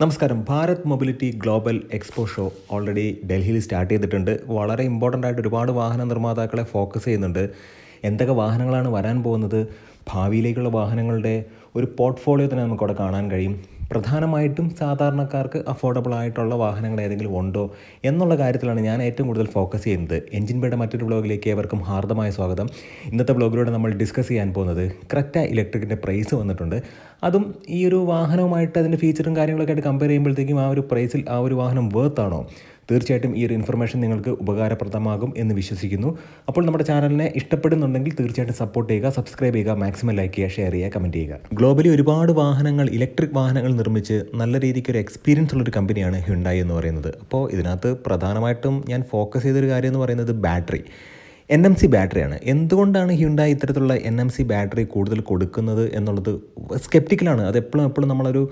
നമസ്കാരം. Bharat mobility global expo show already ഡൽഹിയിൽ start ചെയ്തിട്ടുണ്ട്. വളരെ ഇമ്പോർട്ടന്റ് ആയിട്ട് ഒരുപാട് വാഹന നിർമ്മാതാക്കളെ ഫോക്കസ് ചെയ്യുന്നുണ്ട്. എന്തൊക്കെ വാഹനങ്ങളാണ് വരാൻ പോകുന്നത്? ഭാവിയിലേക്കുള്ള വാഹനങ്ങളുടെ ഒരു പോർട്ട്ഫോളിയോ തന്നെ നമുക്കവിടെ കാണാൻ കഴിയും. പ്രധാനമായിട്ടും സാധാരണക്കാർക്ക് അഫോർഡബിൾ ആയിട്ടുള്ള വാഹനങ്ങൾ ഏതെങ്കിലും ഉണ്ടോ എന്നുള്ള കാര്യത്തിലാണ് ഞാൻ ഏറ്റവും കൂടുതൽ ഫോക്കസ് ചെയ്യുന്നത്. എഞ്ചിൻ ബേയുടെ മറ്റൊരു ബ്ലോഗിലേക്ക് ഏവർക്കും ഹാർദമായ സ്വാഗതം. ഇന്നത്തെ ബ്ലോഗിലൂടെ നമ്മൾ ഡിസ്കസ് ചെയ്യാൻ പോകുന്നത് ക്രെറ്റ ഇലക്ട്രിക്കിന്റെ പ്രൈസ് വന്നിട്ടുണ്ട്. അതും ഈ ഒരു വാഹനവുമായിട്ട് അതിന്റെ ഫീച്ചറും കാര്യങ്ങളൊക്കെ ആയിട്ട് കമ്പയർ ചെയ്യുമ്പോഴത്തേക്കും ആ ഒരു പ്രൈസിൽ ആ ഒരു വാഹനം വേർത്ത് ആണോ? തീർച്ചയായിട്ടും ഈ ഒരു ഇൻഫർമേഷൻ നിങ്ങൾക്ക് ഉപകാരപ്രദമാകും എന്ന് വിശ്വസിക്കുന്നു. അപ്പോൾ നമ്മുടെ ചാനലിനെ ഇഷ്ടപ്പെടുന്നുണ്ടെങ്കിൽ തീർച്ചയായിട്ടും സപ്പോർട്ട് ചെയ്യുക സബ്സ്ക്രൈബ് ചെയ്യുക മാക്സിമം ലൈക്ക് ചെയ്യുക ഷെയർ ചെയ്യുക കമന്റ് ചെയ്യുക. ഗ്ലോബലി ഒരുപാട് വാഹനങ്ങൾ ഇലക്ട്രിക് വാഹനങ്ങൾ നിർമ്മിച്ച് നല്ല രീതിക്ക് ഒരു എക്സ്പീരിയൻസ് ഉള്ളൊരു കമ്പനിയാണ് ഹ്യുണ്ടായി എന്ന് പറയുന്നത്. അപ്പോൾ ഇതിനകത്ത് പ്രധാനമായിട്ടും ഞാൻ ഫോക്കസ് ചെയ്തൊരു കാര്യം എന്ന് പറയുന്നത് ബാറ്ററി എൻ എം സി ബാറ്ററിയാണ്. എന്തുകൊണ്ടാണ് ഹ്യുണ്ടായി ഇത്തരത്തിലുള്ള എൻ എം സി ബാറ്ററി കൂടുതൽ കൊടുക്കുന്നത് എന്നുള്ളത് സ്കെപ്റ്റിക്കലാണ് അത് എപ്പോഴും എപ്പോഴും നമ്മളൊരു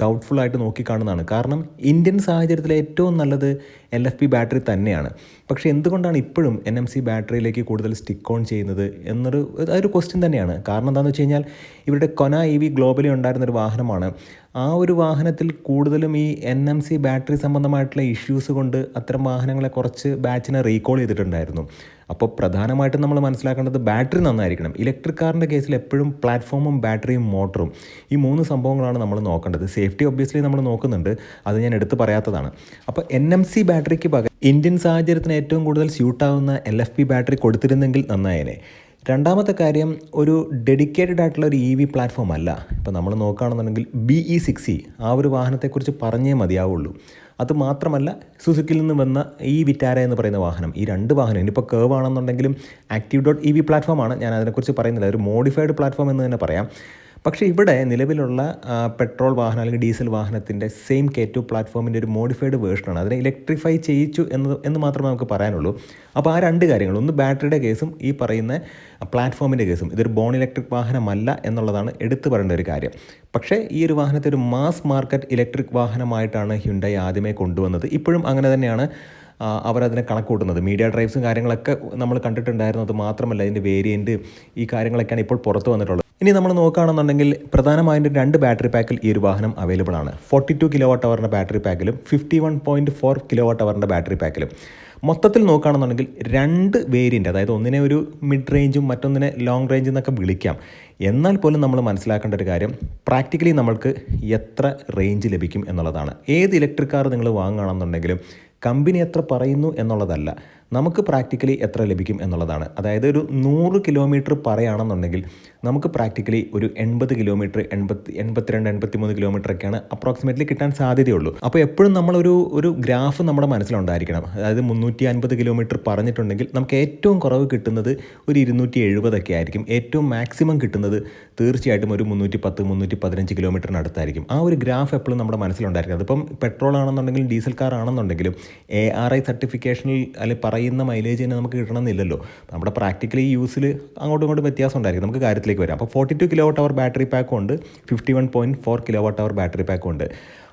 ഡൗട്ട്ഫുള്ളായിട്ട് നോക്കിക്കാണുന്നതാണ്. കാരണം ഇന്ത്യൻ സാഹചര്യത്തിൽ ഏറ്റവും നല്ലത് എൽ എഫ് പി ബാറ്ററി തന്നെയാണ്. പക്ഷേ എന്തുകൊണ്ടാണ് ഇപ്പോഴും എൻ എം സി ബാറ്ററിയിലേക്ക് കൂടുതൽ സ്റ്റിക്ക് ഓൺ ചെയ്യുന്നത് എന്നൊരു അതൊരു ക്വസ്റ്റ്യൻ തന്നെയാണ്. കാരണം എന്താണെന്ന് വെച്ച് കഴിഞ്ഞാൽ ഇവരുടെ കൊന ഇ വി ഗ്ലോബലി ഉണ്ടായിരുന്നൊരു വാഹനമാണ്. ആ ഒരു വാഹനത്തിൽ കൂടുതലും ഈ എൻ എം സി ബാറ്ററി സംബന്ധമായിട്ടുള്ള ഇഷ്യൂസ് കൊണ്ട് അത്തരം വാഹനങ്ങളെ കുറച്ച് ബാച്ചിനെ റീകോൾ ചെയ്തിട്ടുണ്ടായിരുന്നു. അപ്പോൾ പ്രധാനമായിട്ടും നമ്മൾ മനസ്സിലാക്കേണ്ടത് ബാറ്ററി നന്നായിരിക്കണം. ഇലക്ട്രിക് കാറിന്റെ കേസിൽ എപ്പോഴും പ്ലാറ്റ്ഫോമും ബാറ്ററിയും മോട്ടറും ഈ മൂന്ന് സംഭവങ്ങളാണ് നമ്മൾ നോക്കേണ്ടത്. സേഫ്റ്റി ഒബ്വിയസ്ലി നമ്മൾ നോക്കുന്നുണ്ട്. അത് ഞാൻ എടുത്തു പറയാത്തതാണ്. അപ്പോൾ എൻ എം സി ബാറ്ററിക്ക് പകരം ഇന്ത്യൻ സാഹചര്യത്തിന് ഏറ്റവും കൂടുതൽ സ്യൂട്ടാവുന്ന എൽ എഫ് പി ബാറ്ററി കൊടുത്തിരുന്നെങ്കിൽ നന്നായേനെ. രണ്ടാമത്തെ കാര്യം ഒരു ഡെഡിക്കേറ്റഡ് ആയിട്ടുള്ള ഒരു ഇ വി പ്ലാറ്റ്ഫോം അല്ല. ഇപ്പോൾ നമ്മൾ നോക്കുകയാണെന്നുണ്ടെങ്കിൽ ബി ഇ സിക്സ് ഇ ആ ഒരു വാഹനത്തെക്കുറിച്ച് പറഞ്ഞേ മതിയാവുള്ളൂ. അത് മാത്രമല്ല സുസുക്കിൽ നിന്ന് വന്ന ഈ വിറ്റാര എന്ന് പറയുന്ന വാഹനം ഈ രണ്ട് വാഹനം ഇനിയിപ്പോൾ കേവ് ആണെന്നുണ്ടെങ്കിലും ആക്റ്റീവ് ഡോട്ട് ഇ വി പ്ലാറ്റ്ഫോമാണ് ഞാൻ അതിനെക്കുറിച്ച് പറയുന്നില്ല. ഒരു മോഡിഫൈഡ് പ്ലാറ്റ്ഫോം എന്ന് തന്നെ പറയാം. പക്ഷേ ഇവിടെ നിലവിലുള്ള പെട്രോൾ വാഹനം അല്ലെങ്കിൽ ഡീസൽ വാഹനത്തിന്റെ സെയിം കെ ടു പ്ലാറ്റ്ഫോമിന്റെ ഒരു മോഡിഫൈഡ് വേർഷനാണ് അതിനെ ഇലക്ട്രിഫൈ ചെയ്യിച്ചു എന്ന് എന്ന് മാത്രമേ നമുക്ക് പറയാനുള്ളൂ. അപ്പോൾ ആ രണ്ട് കാര്യങ്ങൾ ഒന്ന് ബാറ്ററിയുടെ കേസും ഈ പറയുന്ന പ്ലാറ്റ്ഫോമിന്റെ കേസും. ഇതൊരു ബോൺ ഇലക്ട്രിക് വാഹനമല്ല എന്നുള്ളതാണ് എടുത്തു പറയേണ്ട ഒരു കാര്യം. പക്ഷേ ഈ ഒരു വാഹനത്തെ ഒരു മാസ് മാർക്കറ്റ് ഇലക്ട്രിക് വാഹനമായിട്ടാണ് ഹ്യുണ്ടായി ആദ്യമേ കൊണ്ടുവന്നത്. ഇപ്പോഴും അങ്ങനെ തന്നെയാണ് അവരതിനെ കണക്കൂട്ടുന്നത് മീഡിയ ഡ്രൈവ്സും കാര്യങ്ങളൊക്കെ നമ്മൾ കണ്ടിട്ടുണ്ടായിരുന്നു അത് മാത്രമല്ല അതിന്റെ വേരിയന്റ് ഈ കാര്യങ്ങളൊക്കെയാണ് ഇപ്പോൾ പുറത്ത് വന്നിട്ടുള്ളത്. ഇനി നമ്മൾ നോക്കുകയാണെന്നുണ്ടെങ്കിൽ പ്രധാനമായിട്ടും രണ്ട് ബാറ്ററി പാക്കിൽ ഈ ഒരു വാഹനം അവൈലബിൾ ആണ്. ഫോർട്ടി ടു കിലോ വാട്ട് അവറിന്റെ battery പാക്കിലും fifty one point four kilowatt അവറിന്റെ battery പാക്കിലും. മൊത്തത്തിൽ നോക്കുകയാണെന്നുണ്ടെങ്കിൽ രണ്ട് വേരിയന്റ് അതായത് ഒന്നിനെ ഒരു മിഡ് റേഞ്ചും മറ്റൊന്നിനെ ലോങ് റേഞ്ചും എന്നൊക്കെ വിളിക്കാം. എന്നാൽ പോലും നമ്മൾ മനസ്സിലാക്കേണ്ട ഒരു കാര്യം പ്രാക്ടിക്കലി നമ്മൾക്ക് എത്ര റേഞ്ച് ലഭിക്കും എന്നുള്ളതാണ്. ഏത് ഇലക്ട്രിക് കാർ നിങ്ങൾ വാങ്ങുകയാണെന്നുണ്ടെങ്കിലും കമ്പനി എത്ര പറയുന്നു എന്നുള്ളതല്ല. നമുക്ക് പ്രാക്ടിക്കലി എത്ര ലഭിക്കും എന്നുള്ളതാണ്. അതായത് ഒരു നൂറ് കിലോമീറ്റർ പറയുകയാണെന്നുണ്ടെങ്കിൽ നമുക്ക് പ്രാക്ടിക്കലി ഒരു എൺപത് കിലോമീറ്റർ എൺപത്തി എൺപത്തിരണ്ട് എൺപത്തി മൂന്ന് കിലോമീറ്റർ ഒക്കെയാണ് അപ്രോക്സിമേറ്റ്ലി കിട്ടാൻ സാധ്യതയുള്ളൂ. അപ്പോൾ എപ്പോഴും നമ്മളൊരു ഒരു ഗ്രാഫ് നമ്മുടെ മനസ്സിലുണ്ടായിരിക്കണം. അതായത് മുന്നൂറ്റി അൻപത് കിലോമീറ്റർ പറഞ്ഞിട്ടുണ്ടെങ്കിൽ നമുക്ക് ഏറ്റവും കുറവ് കിട്ടുന്നത് ഒരു ഇരുന്നൂറ്റി എഴുപതൊക്കെ ആയിരിക്കും. ഏറ്റവും മാക്സിമം കിട്ടുന്നത് തീർച്ചയായിട്ടും ഒരു മുന്നൂറ്റി പത്ത് മുന്നൂറ്റി പതിനഞ്ച് കിലോമീറ്ററിനടുത്തായിരിക്കും ആ ഒരു ഗ്രാഫ് എപ്പോഴും നമ്മുടെ മനസ്സിലുണ്ടായിരിക്കും അതിപ്പം പെട്രോൾ ആണെന്നുണ്ടെങ്കിലും ഡീസൽ കാർ ആണെന്നുണ്ടെങ്കിലും എ ആർ ഐ സർട്ടിഫിക്കേഷനിൽ അല്ലെങ്കിൽ പറയുന്ന മൈലേജ് തന്നെ നമുക്ക് കിട്ടണമെന്നില്ലല്ലോ. നമ്മുടെ പ്രാക്ടിക്കലി യൂസിൽ അങ്ങോട്ടും ഇങ്ങോട്ടും വ്യത്യാസം ഉണ്ടായിരിക്കും. നമുക്ക് കാര്യത്തിലേക്ക് വരാം. അപ്പോൾ forty two kilowatt hour battery പാക്കും ഉണ്ട്. Fifty one point four kilowatt hour battery പാക്കും ഉണ്ട്.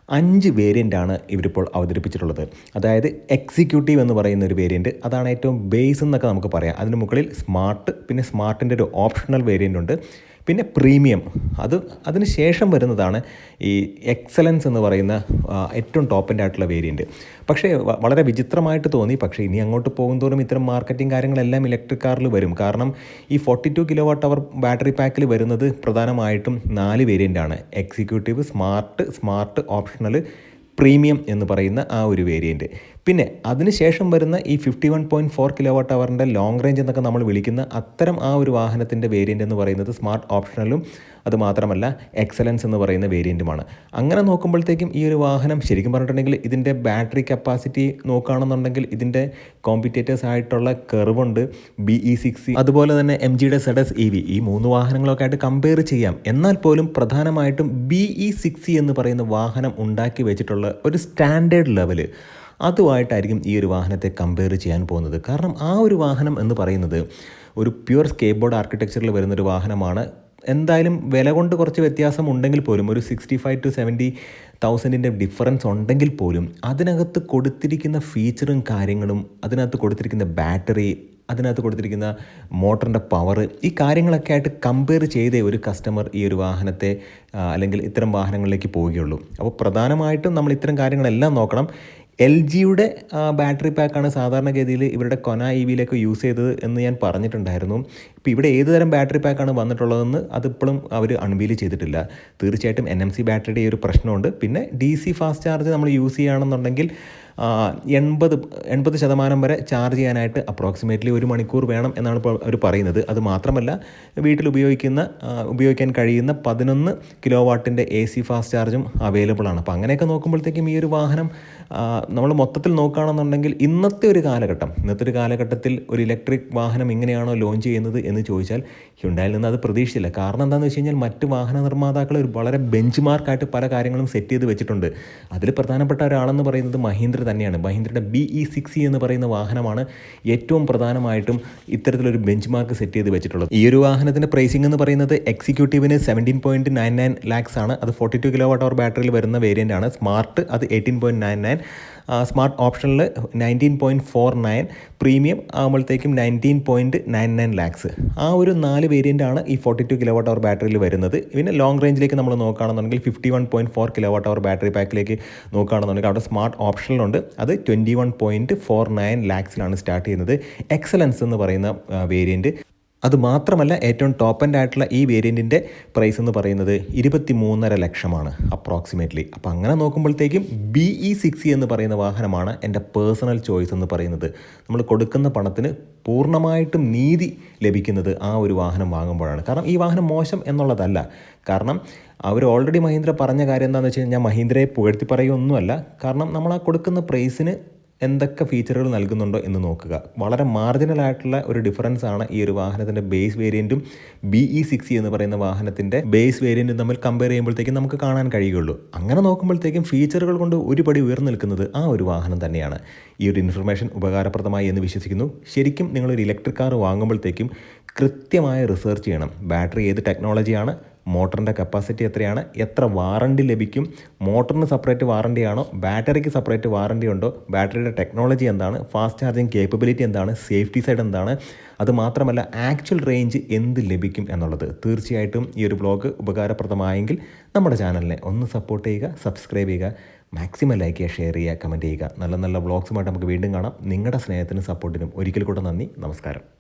അഞ്ച് വേരിയന്റാണ് ഇവരിപ്പോൾ അവതരിപ്പിച്ചിട്ടുള്ളത്. അതായത് എക്സിക്യൂട്ടീവ് എന്ന് പറയുന്ന ഒരു വേരിയന്റ് അതാണ് ഏറ്റവും ബേസ് എന്നൊക്കെ നമുക്ക് പറയാം. അതിന് മുകളിൽ സ്മാർട്ട് പിന്നെ സ്മാർട്ടിന്റെ ഒരു ഓപ്ഷണൽ വേരിയന്റ് ഉണ്ട്. പിന്നെ പ്രീമിയം. അത് അതിന് ശേഷം വരുന്നതാണ് ഈ എക്സലൻസ് എന്ന് പറയുന്ന ഏറ്റവും ടോപ്പിന്റെ ആയിട്ടുള്ള വേരിയന്റ് പക്ഷേ വളരെ വിചിത്രമായിട്ട് തോന്നി. പക്ഷേ ഇനി അങ്ങോട്ട് പോകുന്തോറും ഇത്തരം മാർക്കറ്റിംഗ് കാര്യങ്ങളെല്ലാം ഇലക്ട്രിക് കാറിൽ വരും. കാരണം ഈ forty two kilowatt hour battery പാക്കിൽ വരുന്നത് പ്രധാനമായിട്ടും നാല് വേരിയന്റ് ആണ് executive smart smart optional premium എന്ന് പറയുന്ന ആ ഒരു വേരിയന്റ് പിന്നെ അതിനുശേഷം വരുന്ന ഈ fifty one point four kilowatt അവറിന്റെ long range എന്നൊക്കെ നമ്മൾ വിളിക്കുന്ന അത്തരം ആ ഒരു വാഹനത്തിന്റെ വേരിയന്റ് എന്ന് പറയുന്നത് സ്മാർട്ട് ഓപ്ഷണലും അതുമാത്രമല്ല എക്സലൻസ് എന്ന് പറയുന്ന വേരിയന്റുമാണ് അങ്ങനെ നോക്കുമ്പോഴത്തേക്കും ഈ ഒരു വാഹനം ശരിക്കും പറഞ്ഞിട്ടുണ്ടെങ്കിൽ ഇതിന്റെ ബാറ്ററി കപ്പാസിറ്റി നോക്കുകയാണെന്നുണ്ടെങ്കിൽ ഇതിന്റെ കോമ്പറ്റേറ്റേഴ്സ് ആയിട്ടുള്ള കെർവുണ്ട് ബി ഇ സിക്സ് അതുപോലെ തന്നെ എം ജിയുടെ സെഡസ് ഇ വി ഈ മൂന്ന് വാഹനങ്ങളൊക്കെ ആയിട്ട് കമ്പയർ ചെയ്യാം. എന്നാൽ പോലും പ്രധാനമായിട്ടും ബി ഇ സിക്സ് എന്ന് പറയുന്ന വാഹനം ഉണ്ടാക്കി വെച്ചിട്ടുള്ള ഒരു സ്റ്റാൻഡേർഡ് ലെവൽ അതുമായിട്ടായിരിക്കും ഈ ഒരു വാഹനത്തെ കമ്പയർ ചെയ്യാൻ പോകുന്നത്. കാരണം ആ ഒരു വാഹനം എന്ന് പറയുന്നത് ഒരു പ്യുവർ സ്കേബോർഡ് ബോർഡ് ആർക്കിടെക്ചറിൽ വരുന്നൊരു വാഹനമാണ്. എന്തായാലും വില കൊണ്ട് കുറച്ച് വ്യത്യാസം ഉണ്ടെങ്കിൽ പോലും ഒരു സിക്സ്റ്റി ഫൈവ് ടു സെവന്റി തൗസൻഡിന്റെ ഡിഫറൻസ് ഉണ്ടെങ്കിൽ പോലും അതിനകത്ത് കൊടുത്തിരിക്കുന്ന ഫീച്ചറും കാര്യങ്ങളും അതിനകത്ത് കൊടുത്തിരിക്കുന്ന ബാറ്ററി അതിനകത്ത് കൊടുത്തിരിക്കുന്ന മോട്ടറിന്റെ പവർ ഈ കാര്യങ്ങളൊക്കെ ആയിട്ട് കമ്പയർ ചെയ്തേ ഒരു കസ്റ്റമർ ഈ ഒരു വാഹനത്തെ അല്ലെങ്കിൽ ഇത്തരം വാഹനങ്ങളിലേക്ക് പോവുകയുള്ളൂ. അപ്പോൾ പ്രധാനമായിട്ടും നമ്മൾ ഇത്തരം കാര്യങ്ങളെല്ലാം നോക്കണം. എൽ ജിയുടെ ബാറ്ററി പാക്കാണ് സാധാരണഗതിയിൽ ഇവരുടെ കൊന ഇ വിയിലേക്ക് യൂസ് ചെയ്തത് എന്ന് ഞാൻ പറഞ്ഞിട്ടുണ്ടായിരുന്നു. ഇപ്പോൾ ഇവിടെ ഏത് തരം ബാറ്ററി പാക്കാണ് വന്നിട്ടുള്ളതെന്ന് അതിപ്പോഴും അവർ അൺവീൽ ചെയ്തിട്ടില്ല. തീർച്ചയായിട്ടും എൻ എം സി ബാറ്ററിയുടെ ഈ ഒരു പ്രശ്നമുണ്ട്. പിന്നെ ഡി സി ഫാസ്റ്റ് ചാർജ് നമ്മൾ യൂസ് ചെയ്യുകയാണെന്നുണ്ടെങ്കിൽ എൺപത് എൺപത് ശതമാനം വരെ ചാർജ് ചെയ്യാനായിട്ട് അപ്രോക്സിമേറ്റ്ലി ഒരു മണിക്കൂർ വേണം എന്നാണ് ഇപ്പോൾ അവർ പറയുന്നത്. അത് മാത്രമല്ല വീട്ടിൽ ഉപയോഗിക്കുന്ന ഉപയോഗിക്കാൻ കഴിയുന്ന പതിനൊന്ന് കിലോ വാട്ടിന്റെ എ സി ഫാസ്റ്റ് ചാർജും അവൈലബിൾ ആണ്. അപ്പോൾ അങ്ങനെയൊക്കെ നോക്കുമ്പോഴത്തേക്കും ഈ ഒരു വാഹനം നമ്മൾ മൊത്തത്തിൽ നോക്കുകയാണെന്നുണ്ടെങ്കിൽ ഇന്നത്തെ ഒരു കാലഘട്ടം ഇന്നത്തെ ഒരു കാലഘട്ടത്തിൽ ഒരു ഇലക്ട്രിക് വാഹനം ഇങ്ങനെയാണോ ലോഞ്ച് ചെയ്യുന്നത് എന്ന് ചോദിച്ചാൽ ഹ്യുണ്ടായിൽ നിന്ന് അത് പ്രതീക്ഷിച്ചില്ല. കാരണം എന്താണെന്ന് വെച്ച് കഴിഞ്ഞാൽ മറ്റ് വാഹന നിർമ്മാതാക്കൾ ഒരു വളരെ ബെഞ്ച് മാർക്കായിട്ട് പല കാര്യങ്ങളും സെറ്റ് ചെയ്ത് വെച്ചിട്ടുണ്ട്. അതിൽ പ്രധാനപ്പെട്ട ഒരാളെന്ന് പറയുന്നത് മഹീന്ദ്ര തന്നെയാണ്. മഹീന്ദ്രയുടെ ബി ഇ സിക്സ് എന്ന് പറയുന്ന വാഹനമാണ് ഏറ്റവും പ്രധാനമായിട്ടും ഇത്തരത്തിലൊരു ബെഞ്ച് മാർക്ക് സെറ്റ് ചെയ്ത് വെച്ചിട്ടുള്ളത്. ഈ ഒരു വാഹനത്തിന്റെ പ്രൈസിംഗ് എന്ന് പറയുന്നത് എക്സിക്യൂട്ടീവിന് seventeen point nine nine lakhs ആണ്. അത് forty two kilowatt hour ബാറ്ററിയിൽ വരുന്ന വേരിയന്റ് ആണ്. സ്മാർട്ട് അത് eighteen point nine nine smart ഓപ്ഷനിൽ nineteen point four nine premium ആകുമ്പോഴത്തേക്കും nineteen point nine nine lakhs ആ ഒരു നാല് വേരിയന്റ് ആണ് ഈ forty two kilowatt hour ബാറ്ററിയിൽ വരുന്നത്. പിന്നെ ലോങ് റേഞ്ചിലേക്ക് നമ്മൾ നോക്കുകയാണെന്നുണ്ടെങ്കിൽ fifty one point four kilowatt hour battery പാക്കിലേക്ക് നോക്കുകയാണെന്നുണ്ടെങ്കിൽ അവിടെ സ്മാർട്ട് ഓപ്ഷനിലുണ്ട് അത് twenty one point four nine ലാക്സിലാണ് start ചെയ്യുന്നത്. എക്സലൻസ് എന്ന് പറയുന്ന വേരിയന്റ് അത് മാത്രമല്ല ഏറ്റവും ടോപ്പ് ആൻഡ് ആയിട്ടുള്ള ഈ വേരിയന്റിന്റെ പ്രൈസ് എന്ന് പറയുന്നത് ഇരുപത്തി മൂന്നര ലക്ഷമാണ് അപ്രോക്സിമേറ്റ്ലി. അപ്പോൾ അങ്ങനെ നോക്കുമ്പോഴത്തേക്കും ബി ഇ സിക്സ് എന്ന് പറയുന്ന വാഹനമാണ് എന്റെ പേഴ്സണൽ ചോയ്സ് എന്ന് പറയുന്നത്. നമ്മൾ കൊടുക്കുന്ന പണത്തിന് പൂർണമായിട്ടും നീതി ലഭിക്കുന്നത് ആ ഒരു വാഹനം വാങ്ങുമ്പോഴാണ്. കാരണം ഈ വാഹനം മോശം എന്നുള്ളതല്ല. കാരണം അവർ ഓൾറെഡി മഹീന്ദ്ര പറഞ്ഞ കാര്യം എന്താണെന്ന് വെച്ച് കഴിഞ്ഞാൽ മഹീന്ദ്രയെ പുകഴ്ത്തി പറയുകയൊന്നുമല്ല. കാരണം നമ്മൾ ആ കൊടുക്കുന്ന പ്രൈസിന് എന്തൊക്കെ ഫീച്ചറുകൾ നൽകുന്നുണ്ടോ എന്ന് നോക്കുക. വളരെ മാർജിനൽ ആയിട്ടുള്ള ഒരു ഡിഫറൻസ് ആണ് ഈ ഒരു വാഹനത്തിന്റെ ബേസ് വേരിയന്റും ബി ഇ സിക്സ് എന്ന് പറയുന്ന വാഹനത്തിന്റെ ബേസ് വേരിയന്റും തമ്മിൽ കമ്പയർ ചെയ്യുമ്പോഴത്തേക്കും നമുക്ക് കാണാൻ കഴിയുള്ളൂ അങ്ങനെ നോക്കുമ്പോഴത്തേക്കും ഫീച്ചറുകൾ കൊണ്ട് ഒരുപടി ഉയർന്നു നിൽക്കുന്നത് ആ ഒരു വാഹനം തന്നെയാണ്. ഈ ഒരു ഇൻഫർമേഷൻ ഉപകാരപ്രദമായി എന്ന് വിശ്വസിക്കുന്നു. ശരിക്കും നിങ്ങളൊരു ഇലക്ട്രിക് കാർ വാങ്ങുമ്പോഴത്തേക്കും കൃത്യമായ റിസർച്ച് ചെയ്യണം. ബാറ്ററി ഏത് ടെക്നോളജിയാണ് മോട്ടറിന്റെ കപ്പാസിറ്റി എത്രയാണ്? എത്ര വാറണ്ടി ലഭിക്കും? മോട്ടറിന് സെപ്പറേറ്റ് വാറണ്ടി ആണോ? ബാറ്ററിക്ക് സെപ്പറേറ്റ് വാറണ്ടി ഉണ്ടോ? ബാറ്ററിയുടെ ടെക്നോളജി എന്താണ്? ഫാസ്റ്റ് ചാർജിങ് കേപ്പബിലിറ്റി എന്താണ്? സേഫ്റ്റി സൈഡ് എന്താണ്? അതുമാത്രമല്ല ആക്ച്വൽ റേഞ്ച് എന്ത് ലഭിക്കും എന്നുള്ളത്. തീർച്ചയായിട്ടും ഈ ഒരു ബ്ലോഗ് ഉപകാരപ്രദമായെങ്കിൽ നമ്മുടെ ചാനലിനെ ഒന്ന് സപ്പോർട്ട് ചെയ്യുക സബ്സ്ക്രൈബ് ചെയ്യുക മാക്സിമം ലൈക്ക് ചെയ്യുക ഷെയർ ചെയ്യുക കമന്റ് ചെയ്യുക. നല്ല നല്ല വ്ളോഗ്സുമായിട്ട് നമുക്ക് വീണ്ടും കാണാം. നിങ്ങളുടെ സ്നേഹത്തിനും സപ്പോർട്ടിനും ഒരിക്കൽ കൂടെ നന്ദി. നമസ്കാരം.